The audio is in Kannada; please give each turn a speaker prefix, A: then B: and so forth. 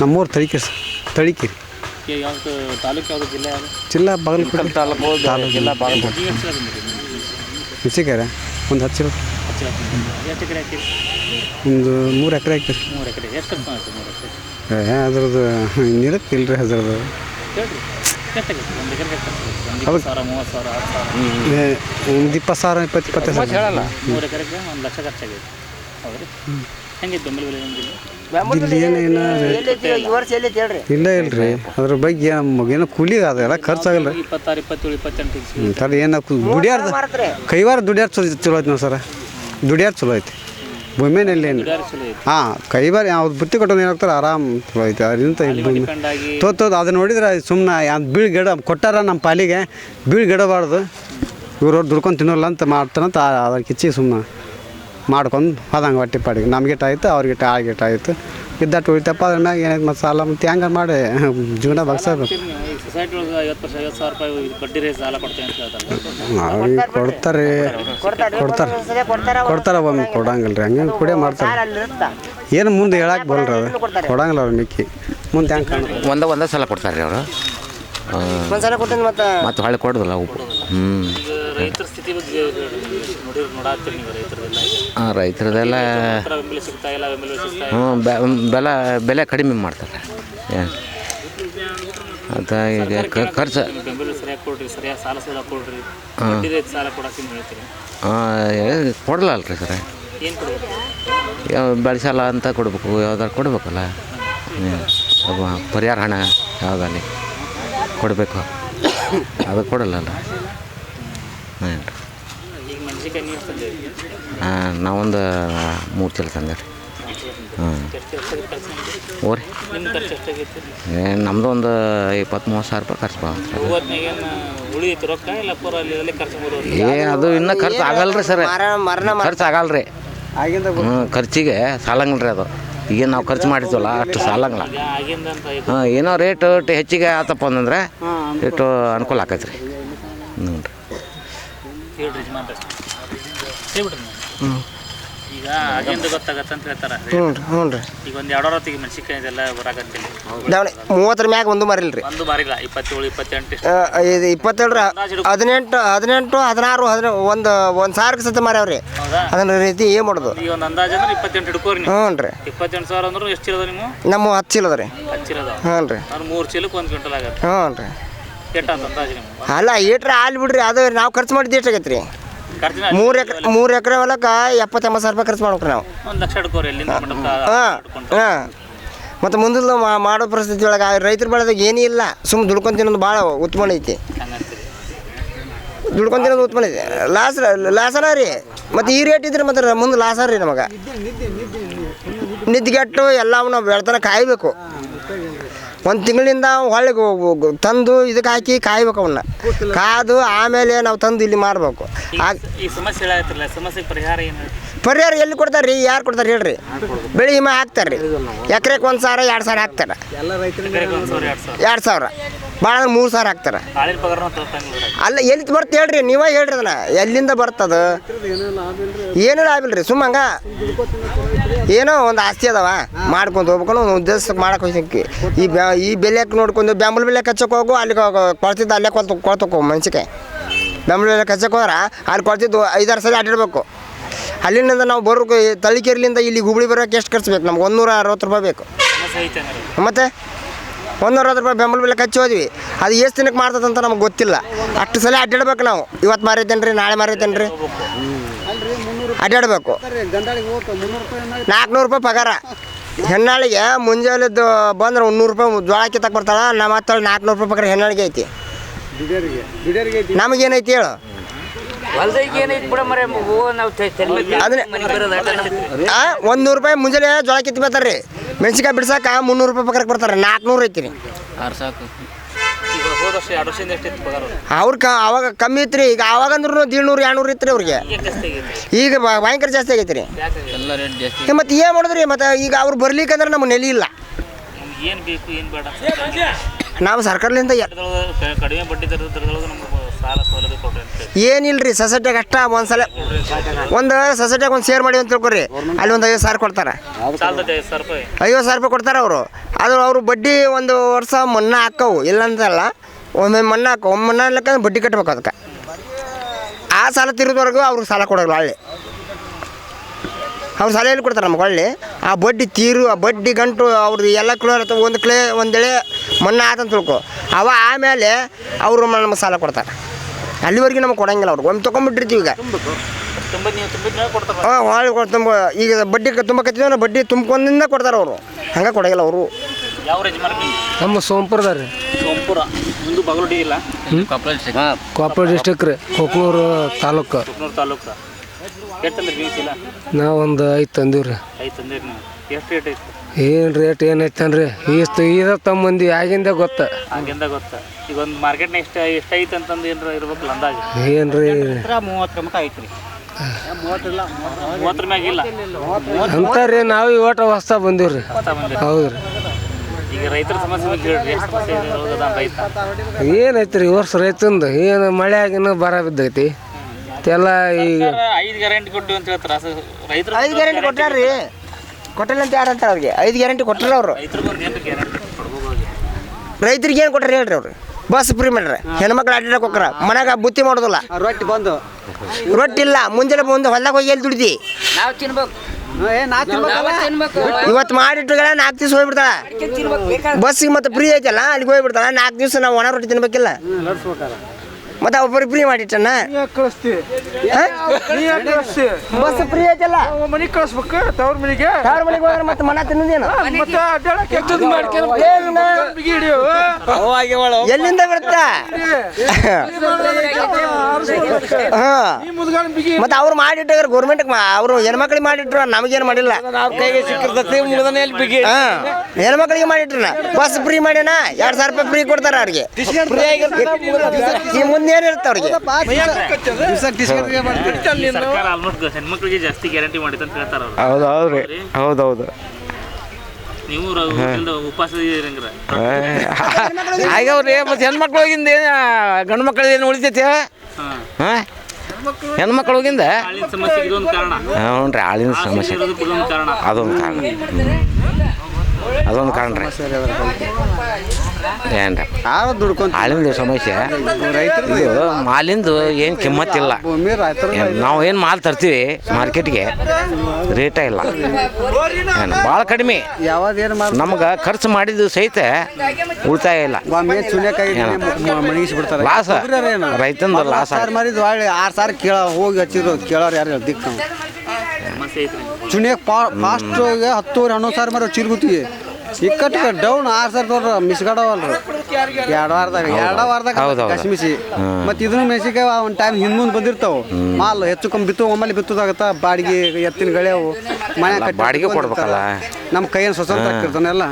A: ನಮ್ಮೂರು ತಳಿಕೆ ತಳಿಕೆರಿ
B: ಯಾವ್ದು ತಾಲೂಕು ಯಾವುದು ಜಿಲ್ಲೆ ಯಾವುದು?
A: ಜಿಲ್ಲಾ ಬಾಗಲಕೋಟೆ.
B: ತಾಲೂಕು ಜಿಲ್ಲಾ ಬಾಗಲಕೋಟೆ.
A: ಒಂದು ಹತ್ತು ಸಾವಿರ
B: ಹಚ್ಚ ಎಷ್ಟು ಎಕರೆ ಹಾಕಿರಿ
A: ಒಂದು ಮೂರು ಎಕರೆ ಹಾಕಿರಿ
B: ಮೂರು ಎಕರೆ. ಎಷ್ಟು ಖರ್ಚು ಆಯ್ತು ಮೂರು ಎಕರೆ?
A: ಏ ಅದ್ರದ್ದು ನಿರಕ್ಕೆ ಇಲ್ರಿ ಅದ್ರದ್ದು.
B: ಹೇಳ್ರಿ. ಒಂದು ಎಕರೆಗೆ ಎಷ್ಟು ಖರ್ಚು ಒಂದು ಇಪ್ಪತ್ತು ಸಾವಿರ ಮೂವತ್ತು ಸಾವಿರ ಹತ್ತು ಸಾವಿರ.
A: ಏ, ಒಂದು ಇಪ್ಪತ್ತು ಸಾವಿರ ಇಪ್ಪತ್ತು ಇಪ್ಪತ್ತೈದು ಸಾವಿರ.
B: ಮೂರು ಎಕರೆಗೆ ಒಂದು ಲಕ್ಷ ಖರ್ಚಾಗೈತೆ. ಹೌದ್ರಿ? ಹೆಂಗಿತ್ತು ಬೆಂಬಲ ಬೆಲೆ ನಿಮ್ದು
A: ಇಲ್ಲಿ ಏನೇನು
C: ಈ ವರ್ಷ ಎಲ್ಲಿ ಹೇಳ್ರಿ.
A: ಇಲ್ಲ ಇಲ್ರಿ ಅದ್ರ ಬಗ್ಗೆ ಏನು ಏನೋ ಕೂಲಿ ಅದೆಲ್ಲ ಖರ್ಚಾಗಲ್ಲ ರೀ.
B: ಇಪ್ಪತ್ತಾರು ಇಪ್ಪತ್ತೇಳು ಇಪ್ಪತ್ತೆಂಟು ಇಂಚ್
A: ತಲೆ ಏನು ದುಡಿಯಾರ್ದು ಕೈವಾರ ದುಡಿಯಾರ ಚಲೋ ಚಲೋ ಐತಿ ನೋಡಿ ಸರ. ದುಡಿಯಾರ ಚಲೋ ಐತಿ. ಭೂಮಿನಲ್ಲಿ ಏನು
B: ಯಾರು ಚಲೋ ಐತಿ.
A: ಹಾಂ ಕೈವಾರ ಅವ್ರು ಬುತ್ತಿ ಕೊಟ್ಟೋದು ಏನಾಗ್ತಾರೆ ಆರಾಮ್ ಚಲೋ ಐತಿ ಅದರಿಂದ ಈ ಭೂಮಿ.
B: ಡಿಪೆಂಡ್ ಆಗಿ
A: ತೋತೋದು ಅದನ್ನ ನೋಡಿದ್ರೆ ಸುಮ್ಮನೆ ಯಾವ್ದು ಬೀಳ್ ಗಿಡ ಕೊಟ್ಟಾರ ನಮ್ಮ ಪಾಲಿಗೆ ಬೀಳ್ ಗಿಡಬಾರ್ದು ಇವ್ರವ್ರು ದುಡ್ಕೊಂಡು ತಿನ್ನೋಲ್ಲ ಅಂತ ಮಾಡ್ತಾನಂತ ಆ- ಅದ್ರ ಕಿಚ್ಚಿ ಸುಮ್ಮನೆ ಮಾಡ್ಕೊಂಡು ಅದಂಗೆ ಹೊಟ್ಟೆ ಪಾಡಿಗೆ. ನಮ್ಗಿಟ್ಟು ಆಯ್ತು ಅವ್ರಿಗಿಟ್ಟು ಆಗಿಟ್ಟು ಆಯ್ತು. ಇದ್ದಟ್ಟು ಉಳಿತಪ್ಪ ಅದ್ರ ಮ್ಯಾಗ ಏನೈತೆ ಮತ್ತು ಸಾಲ ಮತ್ತು ಹೆಂಗೆ ಮಾಡಿ ಜೀವನ ಬಗ್ಸಬೇಕು. ಅವ್ರಿಗೆ ಕೊಡ್ತಾರೆ ಕೊಡ್ತಾರೆ
C: ಕೊಡ್ತಾರ.
A: ಕೊಡ್ತಾರ ಒಮ್ಮೆ ಕೊಡಂಗಿಲ್ಲ ರೀ ಹಂಗೆ ಕೂಡ ಮಾಡ್ತಾರೆ.
C: ಅಲ್ಲಿ ಇರುತ್ತ
A: ಏನು ಮುಂದೆ ಹೇಳಕ್ಕೆ ಬರಲ್ರಿ ಅದು? ಕೊಡಂಗಿಲ್ಲ ಅವ್ರು ಮಿಕ್ಕಿ. ಮುಂದೆ ಹೆಂಗೆ ಕಾಣ
D: ಒಂದೇ ಒಂದೇ ಸಲ ಕೊಡ್ತಾರೆ ರೀ ಅವರು.
C: ಒಂದ್ಸಲ ಸಲ ಮತ್ತ.
D: ಮತ್ತು ಹೊಳ್ಳಿ ಕೊಡೋದಿಲ್ಲ ಅವು. ಹ್ಞೂ
B: ರೈತರ ಸ್ಥಿತಿ ಬಗ್ಗೆ ನೋಡಿ ನೋಡಾತ್ತೀರಿ ನೀವು ರೈತರದೆಲ್ಲ. ಈಗ
D: ಹಾಂ ರೈತರದೆಲ್ಲ
B: ರೈತರ ಬೆಂಬಲ ಸಿಗ್ತಾ ಇಲ್ಲ ಬೆಂಬಲ ಸಿಗ್ತಾ ಇಲ್ಲ.
D: ಹ್ಞೂ ಬೆಲ ಬೆಲೆ ಕಡಿಮೆ ಮಾಡ್ತಾರೆ. ಅದು ಈಗ ಖರ್ಚು
B: ನಿಮ್ಗೆ ಬೆಂಬಲ ಸರಿಯಾಗಿ ಕೊಡ್ರಿ ಸರಿಯಾಗಿ ಸಾಲ ಸೂಲ ಕೊಡ್ರಿ. ಬಡ್ಡಿ ರೇಟ್ ಸಾಲ ಕೊಡಕ್ಕೆ ನೀವು ಹೇಳ್ತೀರಿ.
D: ಹಾಂ ಕೊಡಲ್ಲ ರೀ ಸರ್.
B: ಏನು ಕೊಡ್ಬೇಕು?
D: ಬೆಳೆ ಸಾಲ ಅಂತ ಕೊಡಬೇಕು ಯಾವ್ದಾರು ಕೊಡಬೇಕಲ್ಲ. ಪರಿಹಾರ ಹಣ ಯಾವುದಲ್ಲಿ ಕೊಡಬೇಕು. ಅದು ಕೊಡಲ್ಲಲ್ಲ.
B: ತಂದೆ
D: ಹಾಂ ನಾವೊಂದು ಮೂರು ಚೀಲ ತಂದೆ ರೀ. ಹಾಂ
B: ಎಷ್ಟು ರೀ ನಿಮ್ದು?
D: ಏ ನಮ್ಮದು ಒಂದು ಇಪ್ಪತ್ತು ಮೂವತ್ತು ಸಾವಿರ ರೂಪಾಯಿ ಖರ್ಚು ಬರುತ್ತೆ ಏ ಅದು ಇನ್ನೂ ಖರ್ಚು ರೀ ಸರ್. ಖರ್ಚು ಆಗಲ್ರಿ.
A: ಆಗಿಂದ
D: ಹ್ಞೂ ಖರ್ಚಿಗೆ ಸಾಲಂಗಿಲ್ಲ ರೀ ಅದು. ಈಗ ನಾವು ಖರ್ಚು ಮಾಡಿದ್ವಲ್ಲ ಅಷ್ಟು ಸಾಲಂಗಿಲ್ಲ ಹಾಂ ಏನೋ ರೇಟ್ ಹೆಚ್ಚಿಗೆ ಆತಪ್ಪ ಅಂತಂದ್ರೆ ರೇಟು ಅನುಕೂಲ. ಆಕೈತೆ ರೀ ಹ್ಞೂ ರೀ
B: ಹೇಳ್ರಿ ಯಜಮಾನ್ರಿ. ನೀವು. ಈಗ ಅದೇನು ಗೊತ್ತಾಗತ್ತೆ ಅಂತ ಹೇಳ್ತಾರ?
C: ಹ್ಞೂ ರೀ ಹ್ಞೂ ರೀ.
B: ಈಗ ಒಂದು ಎರಡು ಹೊತ್ತಿಗೆ ಮೆಣಸಿನ್ಕಾಯಿ ಇದೆಲ್ಲ ಬರಾಕತ್ತಿಲ್ಲ
C: ದಾವಣಿ ಮೂವತ್ತರ ಮ್ಯಾಗ ಒಂದು ಮರಿಲ್ರಿ.
B: ಒಂದು ಮಾರಿಲ್ಲ ಇಪ್ಪತ್ತೇಳು ಇಪ್ಪತ್ತೆಂಟು ಇಷ್ಟು.
C: ಇದು ಇಪ್ಪತ್ತೇಳು ರೀ ಹದಿನೆಂಟು ಹದಿನೆಂಟು ಹದಿನಾರು ಹದಿನ ಒಂದು ಒಂದು ಸಾವಿರಕ್ಕೆ ಸತ ಮಾರ್ಯಾವ್ರಿ.
B: ಹೌದಾ?
C: ಅದನ್ನ ರೀತಿ ಏನು ಮಾಡೋದು?
B: ಈಗ ಒಂದು ಅಂದಾಜು ಅಂದ್ರೆ ಇಪ್ಪತ್ತೆಂಟು ಹಿಡ್ಕೋರಿ ನೀವು.
C: ಹ್ಞೂ ರೀ
B: ಇಪ್ಪತ್ತೆಂಟು ಸಾವಿರ ಅಂದ್ರೆ ಎಷ್ಟು ಚೀಲದ ನೀವು
C: ನಮ್ಮ ಹತ್ತು ಚೀಲ ಅದ ರೀ.
B: ಹಚ್ಚಿರೋದು
C: ಹ್ಞೂ ರೀ
B: ಅಂದ್ರೆ ಮೂರು ಚೀಲಕ್ಕೆ ಒಂದು ಕ್ವಿಂಟಲ್ ಆಗತ್ತೆ.
C: ಹ್ಞೂ ರೀ ಅಲ್ಲ ಏಟ್ರೆ ಹಾಲು ಬಿಡ್ರಿ ಅದು ನಾವು ಖರ್ಚು ಮಾಡಿದ್ದು ಎಷ್ಟು ಆಗೈತೆ ರೀ ಮೂರು ಎಕರೆ ಮೂರು ಎಕರೆ ಹೊಲಕ್ಕೆ ಎಪ್ಪತ್ತೆಂಬತ್ತು ಸಾವಿರ ರೂಪಾಯಿ ಖರ್ಚು ಮಾಡ್ಬೇಕು ನಾವು. ಹಾಂ ಹಾಂ ಮತ್ತು ಮುಂದಿನ ಮಾಡೋ ಪರಿಸ್ಥಿತಿ ಒಳಗೆ ರೈತರ ಬೆಳೆದಾಗ ಏನೂ ಇಲ್ಲ ಸುಮ್ಮನೆ ದುಡ್ಕೊಂಡು ತಿನ್ನೋದು ಭಾಳ ಉತ್ಪನ್ನ ಐತಿ. ದುಡ್ಕೊಂಡು ತಿನ್ನೋದು ಉತ್ಪನ್ನ ಐತಿ. ಲಾಸ್ ಲಾಸನ ರೀ ಮತ್ತು ಈ ರೇಟ್ ಇದ್ರೆ ಮತ್ತೆ ಮುಂದೆ ಲಾಸ ರೀ ನಮಗೆ. ನಿದ್ದೆಗೆಟ್ಟು ಎಲ್ಲವನ್ನ ಬೆಳ್ತಾನ ಕಾಯಬೇಕು. ಒಂದು ತಿಂಗಳಿಂದ ಹೊಳ್ಳಿ ತಂದು ಇದಕ್ಕೆ ಹಾಕಿ ಕಾಯ್ಬೇಕು ಅವನ್ನ ಕಾದು ಆಮೇಲೆ ನಾವು ತಂದು ಇಲ್ಲಿ ಮಾರಬೇಕು.
B: ಈ ಸಮಸ್ಯೆ ಪರಿಹಾರ ಏನು
C: ಪರಿಹಾರ ಎಲ್ಲಿ ಕೊಡ್ತಾರೆ ರೀ ಯಾರು ಕೊಡ್ತಾರೆ ಹೇಳ್ರಿ? ಬೆಳೆ ವಿಮೆ ಹಾಕ್ತಾರೆ ರೀ ಎಕರೆಗೆ ಒಂದು ಸಾವಿರ ಎರಡು ಸಾವಿರ ಹಾಕ್ತಾರೆ.
B: ಎರಡು ಸಾವಿರ.
C: ಭಾಳ ಅಂದ್ರೆ ಮೂರು ಸಾವಿರ ಹಾಕ್ತಾರೆ ಅಲ್ಲ ಎಲ್ಲಿ ಬರ್ತ ಹೇಳ್ರಿ ನೀವೇ ಹೇಳ್ರಿ ಅದನ್ನ ಎಲ್ಲಿಂದ ಬರ್ತದ? ಏನೂ ಲಾಭಿಲ್ಲ ರೀ ಸುಮ್ಮ ಹಂಗ? ಏನೋ ಒಂದು ಆಸ್ತಿ ಅದಾವ ಮಾಡ್ಕೊಂಡು ಹೋಗ್ಬೇಕು ಒಂದು ಉದ್ದೇಶ ಮಾಡಕ್ಕೆ ಹೋಗಿ ಈ ಬ್ಯಾ ಈ ಬೆಲೆಕ್ಕೆ ನೋಡ್ಕೊಂಡು ಬೆಂಬಲ ಬೆಲೆ ಕಚ್ಚಕ್ಕೆ ಹೋಗು ಅಲ್ಲಿ ಕೊಳ್ತಿದ್ದು ಅಲ್ಲೇ ಕೊಳ್ತು ಕೊಳ್ತಕ್ಕೋ ಮನ್ಸಿಗೆ. ಬೆಂಬಲ ಬೆಲೆ ಕಚ್ಚಕ್ಕೆ ಹೋದ್ರೆ ಅಲ್ಲಿ ಕೊಳ್ತಿದ್ದು ಐದಾರು ಸಲ ಅಡ್ಡಿಡ್ಬೇಕು ಅಲ್ಲಿಂದ ನಾವು ಬರೋಕೆ ತಳಿಕೇರಿಲಿಂದ ಇಲ್ಲಿ ಹುಬ್ಳಿ ಬರೋಕೆ ಎಷ್ಟು ಖರ್ಚು ಬೇಕು? ನಮ್ಗೆ ಒಂದೂರ ಅರವತ್ತು ರೂಪಾಯಿ ಬೇಕು. ಮತ್ತೆ? ಒಂದೂರ ಅರವತ್ತು ರೂಪಾಯಿ ಬೆಂಬಲ ಬೆಲೆ ಕಚ್ಚಿ ಹೋದ್ವಿ. ಅದು ಎಷ್ಟು ದಿನಕ್ಕೆ ಮಾಡ್ತದಂತ ನಮ್ಗೆ ಗೊತ್ತಿಲ್ಲ. ಅಷ್ಟು ಸಲ ಅಡ್ಡಾಡ್ಬೇಕು ನಾವು. ಇವತ್ತು ಮಾರೈತೇನೆ ರೀ ನಾಳೆ ಮಾರೈತೇನೆ ರೀ ಅಡ್ಡಾಡ್ಬೇಕು. ನಾಲ್ಕುನೂರು ರೂಪಾಯಿ ಪಗಾರ. ಹೆಣ್ಣಾಳಿಗೆ ಮುಂಜಾನೆದ್ದು ಬಂದ್ರೆ ಒಂದು ನೂರು ರೂಪಾಯಿ ಜೋಳ ಕಿತ್ತಕ್ಕೆ ಬರ್ತಾಳೆ ನಮ್ಮ ಹತ್ತಳು ನಾಲ್ಕುನೂರು ರೂಪಾಯಿ ಪಗಾರ ಹೆಣ್ಣಾಳಿಗೆ ಐತಿ. ನಮಗೇನೈತಿ ಹೇಳು? ಅದನ್ನೇ ಒಂದು ನೂರು ರೂಪಾಯಿ ಮುಂಜಾನೆ ಜೋಳ ಕಿತ್ತಿ ಬರ್ತಾರ್ರಿ. ಮೆಣಸಿನ್ಕಾಯಿ ಬಿಡ್ಸಾಕ ಮುನ್ನೂರು ರೂಪಾಯಿ ಪಕ್ಕಕ್ಕೆ ಬರ್ತಾರೆ ನಾಲ್ಕುನೂರು ಐತಿ ರೀ.
B: ಆರು ಸಾಕು.
C: ಅವ್ರ ಕ ಅವಾಗ ಕಮ್ಮಿ ಇತ್ತು ರೀ ಈಗ ಅವಾಗ ಅಂದ್ರೂ ದೀಡ್ನೂರು ಎರಡ್ನೂರು ಇತ್ತು ರೀ ಅವ್ರಿಗೆ.
B: ಈಗ ಜಾಸ್ತಿ ಆಗೈತೆ?
C: ಈಗ ಭ- ಭಯಂಕರ ಜಾಸ್ತಿ ಆಗೈತೆ ರೀ
B: ಎಲ್ಲ ರೇಟ್ ಜಾಸ್ತಿ
C: ಮತ್ತೆ ಏನು ಮಾಡಿದ್ರಿ ಮತ್ತೆ ಈಗ ಅವ್ರು ಬರ್ಲಿಕ್ಕಂದ್ರೆ ನಮ್ಗೆ ನೆಲೆ ಇಲ್ಲ.
B: ನಮ್ಗೆ ಏನು ಬೇಡ.
C: ನಾವು ಸರ್ಕಾರದಿಂದ ಕಡಿಮೆ
B: ಬಡ್ಡಿ ಕ- ಕಡಿಮೆ ಬಡ್ಡಿ
C: ಏನಿಲ್ರಿ ಸೊಸೈಟಿಗೆ ಅಷ್ಟ ಒಂದ್ಸಲ ಒಂದು ಸೊಸೈಟಿಗೆ ಒಂದು ಶೇರ್ ಮಾಡಿ ಅಂತ ತಿಳ್ಕೊರಿ. ಅಲ್ಲಿ ಒಂದು ಐವತ್ತು ಸಾವಿರ ಕೊಡ್ತಾರೆ. ಐವತ್ತು ಸಾವಿರ ರೂಪಾಯಿ. ಕೊಡ್ತಾರೆ ಅವರು. ಅದು ಅವರು ಬಡ್ಡಿ ಒಂದು ವರ್ಷ ಮನ್ನಾ ಹಾಕವು ಇಲ್ಲ ಅಂತಲ್ಲ ಒಮ್ಮೆ ಮನ್ನಾ ಹಾಕವು ಒಮ್ಮೆ ಮನ್ನಾ ಹಾಕಂದ್ರೆ ಬಡ್ಡಿ ಕಟ್ಬೇಕು ಅದಕ್ಕೆ. ಆ ಸಾಲ ತೀರಿದವರೆಗೂ ಅವ್ರಿಗೆ ಸಾಲ ಕೊಡೋಲ್ಲ ಹೊಳ್ಳಿ. ಅವ್ರು ಸಾಲ ಎಲ್ಲಿ ಕೊಡ್ತಾರೆ ನಮ್ಗೆ ಹೊಳ್ಳಿ? ಆ ಬಡ್ಡಿ ತೀರು ಆ ಬಡ್ಡಿ ಗಂಟು ಅವ್ರದ್ದು ಎಲ್ಲ ಕ್ಲಿಯರ್ ಒಂದು ಕ್ಲೇ ಒಂದೇಳೆ ಮನ್ನಾ ಆತಂತ ತಿಳ್ಕೊ. ಅವ ಆಮೇಲೆ ಅವರು ನಮಗೆ ಸಾಲ ಕೊಡ್ತಾರೆ. ಅಲ್ಲಿವರೆಗೆ ನಮ್ಗೆ ಕೊಡಂಗಿಲ್ಲ ಅವ್ರು. ಒಮ್ಮೆ ತೊಗೊಂಬಿಟ್ಟಿರ್ತೀವಿ ಈಗ. ಹಾಂ ಹಾಳು ತುಂಬ ಈಗ ಬಡ್ಡಿ ತುಂಬಕತ್ತಿದ್ರೆ ಬಡ್ಡಿ ತುಂಬ್ಕೊಂಡಿಂದ ಕೊಡ್ತಾರೆ ಅವರು. ಹಂಗೆ ಕೊಡಂಗಿಲ್ಲ ಅವರು.
E: ನಮ್ಮ ಸೋಂಪುರದಾಗ ರೀ.
B: ಸೋಂಪುರ. ಮುಂದೆ ಬಾಗಲುಡಿ ಇಲ್ಲ?
E: ಕೊಪ್ಪಳ ಡಿಸ್ಟಿಕ್ ರೀ ಕೊಪ್ಪಳೂರು ತಾಲೂಕು.
B: ತುಕ್ನೂರು ತಾಲೂಕು. ಎಷ್ಟು ತಂದ್ರಿ ಬೀನ್ಸ್ ಇಲ್ಲ?
E: ನಾವು ಒಂದು ಐದು ತಂದೀವಿ ರೀ
B: ಐದು ತಂದಿರಿ ನೀವು. ಎಷ್ಟು ರೇಟ್ ಐತೆ?
E: ಏನು ರೇಟ್ ಏನೈತನ್ರಿ ಇಷ್ಟು ಈಗ ತಮ್ಮ ಮಂದಿ ಆಗಿಂದ ಗೊತ್ತ.
B: ಆಗಿಂದ ಗೊತ್ತಾ. ಈಗ ಒಂದು ಮಾರ್ಕೆಟ್ನ ಎಷ್ಟು ಎಷ್ಟು ಐತೆ ಅಂತಂದು ಏನಾರ ಇರ್ಬೇಕಲ್ಲ ಅಂದಾಜು?
E: ಏನು ರೀ
B: ಮೂವತ್ತರ ಮಟ್ಟ ಐತ್ರಿ. ಮೂವತ್ತರ ಮ್ಯಾಗ ಇಲ್ಲ
E: ಅಂತಾರ್ರಿ ನಾವು ಇವಟ ರೀ
B: ಹೊಸ ಬಂದಿರಿ.
E: ಹೌದು ರೀ
B: ಈಗ ರೈತರ ಸಮಸ್ಯೆ ಎಷ್ಟು
E: ರೀ ಈ ವರ್ಷ ರೈತಂದು? ಏನು ಮಳೆ ಆಗಿನ ಬರ ಬಿದ್ದೈತಿ. ಎಲ್ಲ ಈಗ
B: ಐದು ಗ್ಯಾರಂಟಿ ಕೊಟ್ಟಿವಿ ಅಂತ ಹೇಳ್ತಾರೆ? ರೈತರು
C: ಐದು ಗ್ಯಾರಂಟಿ ಕೊಟ್ಟಾರ್ರಿ. ಕೊಟ್ಟಿಲ್ಲ ಅಂತ ಯಾರು ಅಂತಾರೆ ಅವ್ರಿಗೆ? ಐದು ಗ್ಯಾರಂಟಿ ಕೊಟ್ಟಲ್ಲ ಅವರು.
B: ರೈತರಿಗೆ ಏನು
C: ಕೊಟ್ಟಾರ ಹೇಳ್ರಿ ಅವ್ರು? ಬಸ್ ಫ್ರೀ ಮಾಡ್ರಿ. ಹೆಣ್ಮಕ್ಳು ಅಡ್ಡಾಡಕ್ಕೆ ಹೋಗ್ರ ಮನ್ಯಾಗ ಬುತ್ತಿ ಮಾಡೋದಿಲ್ಲ.
A: ರೊಟ್ಟಿ ಬಂದು.
C: ರೊಟ್ಟಿ ಇಲ್ಲ ಮುಂಜಾನೆ ಬಂದು ಹೊಲ್ದಾಗ ಹೋಗಿ ಎಲ್ಲಿ ದುಡಿದಿ?
A: ನಾವು ತಿನ್ಬೇಕು.
C: ಇವತ್ತು ಮಾಡಿಟ್ಟುಗಳ ನಾಲ್ಕು ದಿವಸ ಹೋಗ್ಬಿಡ್ತಾಳ. ಬಸ್ಸಿಗೆ ಮತ್ತೆ ಫ್ರೀ ಐತಲ್ಲ ಅಲ್ಲಿಗೆ ಹೋಗ್ಬಿಡ್ತಾಳ. ನಾಲ್ಕು ದಿವಸ ನಾವು ಒಣ ರೊಟ್ಟಿ ತಿನ್ಬೇಕಿಲ್ಲ. ಮತ್ತೆ ಒಬ್ಬರು ಫ್ರೀ ಮಾಡಿಟ್ಟನ? ಬಸ್ ಫ್ರೀ ಐತಲ್ಲ?
E: ಮನೆಗೆ ಕಳಿಸ್ಬೇಕು ತವ್ರ ಮನೆಗೆ?
C: ತವ್ರ ಮನೆಗೆ ಹೋದ್ರೆ ಮತ್ತೆ ಮನ ತಿನ್ನೋದೇನು?
E: ಮತ್ತೆ.
C: ಎಲ್ಲಿಂದ ಬರುತ್ತ ಹಾ. ಮತ್ತೆ ಅವ್ರು ಮಾಡಿಟ್ಟಾಗ ಗೌರ್ಮೆಂಟ್ ಅವರು ಹೆಣ್ಮಕ್ಳಿಗೆ ಮಾಡಿಟ್ರು ನಮಗೇನು ಮಾಡಿಲ್ಲ. ಹಾ. ಹೆಣ್ಮಕ್ಳಿಗೆ ಮಾಡಿಟ್ರು ಬಸ್ ಫ್ರೀ ಮಾಡ್ಯಾನ ಎರಡ್ ಸಾವಿರ ರೂಪಾಯಿ ಫ್ರೀ ಕೊಡ್ತಾರ ಅವ್ರಿಗೆ. ಈ ಮುಂದೆ ಏನಿರುತ್ತೆ ಅವ್ರಿಗೆ?
B: ಸರ್ಕಾರ ಆಲ್ಮೋಸ್ಟ್ ಹೆಣ್ಮಕ್ಳಿಗೆ ಜಾಸ್ತಿ ಗ್ಯಾರಂಟಿ ಮಾಡಿತ್ತು ಅಂತ ಹೇಳ್ತಾರ ಅವ್ರು.
F: ಹೌದು ಹೌದು ಹೌದೌದು
B: ನೀವು ಉಪವಾಸ
F: ಆಗ್ಯಾವ್ರಿ ಮತ್ತೆ ಹೆಣ್ಮಕ್ಳು ಹೋಗಿಂದ ಏನು ಗಂಡು ಮಕ್ಕಳು ಏನು ಉಳಿತೈತಿ?
B: ಹಾಂ.
F: ಹೆಣ್ಮಕ್ಳು ಹೋಗಿಂದ? ಹ್ಞೂ ರೀ ಸಮಸ್ಯೆ.
B: ಇರೋದಕ್ಕೆ ಇದೊಂದು ಕಾರಣ.
F: ಅದೊಂದು ಕಾರಣ. ಅದೊಂದು ಕಾರಣ ರೀ.
A: ಯಾರು ದುಡ್ಕೊಂತ
F: ಸಮಸ್ಯೆ.
A: ರೈತರು
F: ಇದು ಮಾಲಿಂದು ಏನು ಕಿಮ್ಮತ್ತಿಲ್ಲ
A: ಭೂಮಿ ರೈತರು
F: ಏನ್ ನಾವು ಏನು ಮಾಲ್ ತರ್ತೀವಿ ಮಾರ್ಕೆಟ್ಗೆ ರೇಟೇ ಇಲ್ಲ. ಏನು ಭಾಳ ಕಡಿಮೆ.
A: ಯಾವ್ದು ಏನು ಮಾಡಿ
F: ನಮ್ಗೆ ಖರ್ಚು ಮಾಡಿದ್ದು ಸಹಿತ ಉಳಿತಾಯ ಇಲ್ಲ.
A: ಒಮ್ಮೆ ಮಣಗಿಸಿ ಬಿಡ್ತಾರೆ
F: ಲಾಸ. ರೈತಂದು ಲಾಸ್
A: ಸಾವಿರ ಮಾರಿದ್ದು ಹೊಳ್ಳಿ ಆರು ಸಾವಿರ ಕೇಳ ಹೋಗಿ ಹಚ್ಚಿದ್ರು ಕೇಳೋರು ಯಾರು ಹೇಳಿ ದಿಕ್ಕ.
B: ಸಮಸ್ಯೆ ಐತ್ರಿ
A: ಚುನ್ಯಕ್ ಫಾಸ್ಟ್ ಹತ್ತುವರೆ ಹನ್ನೊಂದು ಸಾವಿರ ಮಾರಿ ಚಿರ್ಗುತ್ತೀವಿ ಇಕ್ಕಟ್ಟಿಗೆ ಡೌನ್ ಆರು ಸರ್ ತೊಗೊಂಡ್ರ ಮಿಸ್ಗಡವಲ್ರಿ ಎರಡು ವಾರದಾಗ ಎರಡು ವಾರದಾಗ. ಕಸಿಮಿಸಿ. ಮತ್ತೆ ಇದನ್ನು ಮೆಣಸಿನ್ಕಾಯಿ ಒಂದು ಟೈಮ್ ಹಿಂದ್ ಬಂದಿರ್ತಾವೆ. ಮಾಲು ಹೆಚ್ಚು ಕಮ್ಮಿ ಬಿತ್ತು ಒಮ್ಮಲ್ಲಿ ಬಿತ್ತದಾಗತ್ತ ಬಾಡಿಗೆ ಎತ್ತಿನ ಗಳೆವು ಮನೆ
F: ಕಟ್ಟಿ ಬಾಡಿಗೆ ಕೊಡ್ಬೇಕಲ್ಲ.
A: ನಮ್ಮ ಕೈಯನ್ನು ಸ್ವಸಂತ ಆಗ್ತಿರ್ತಾನೆಲ್ಲ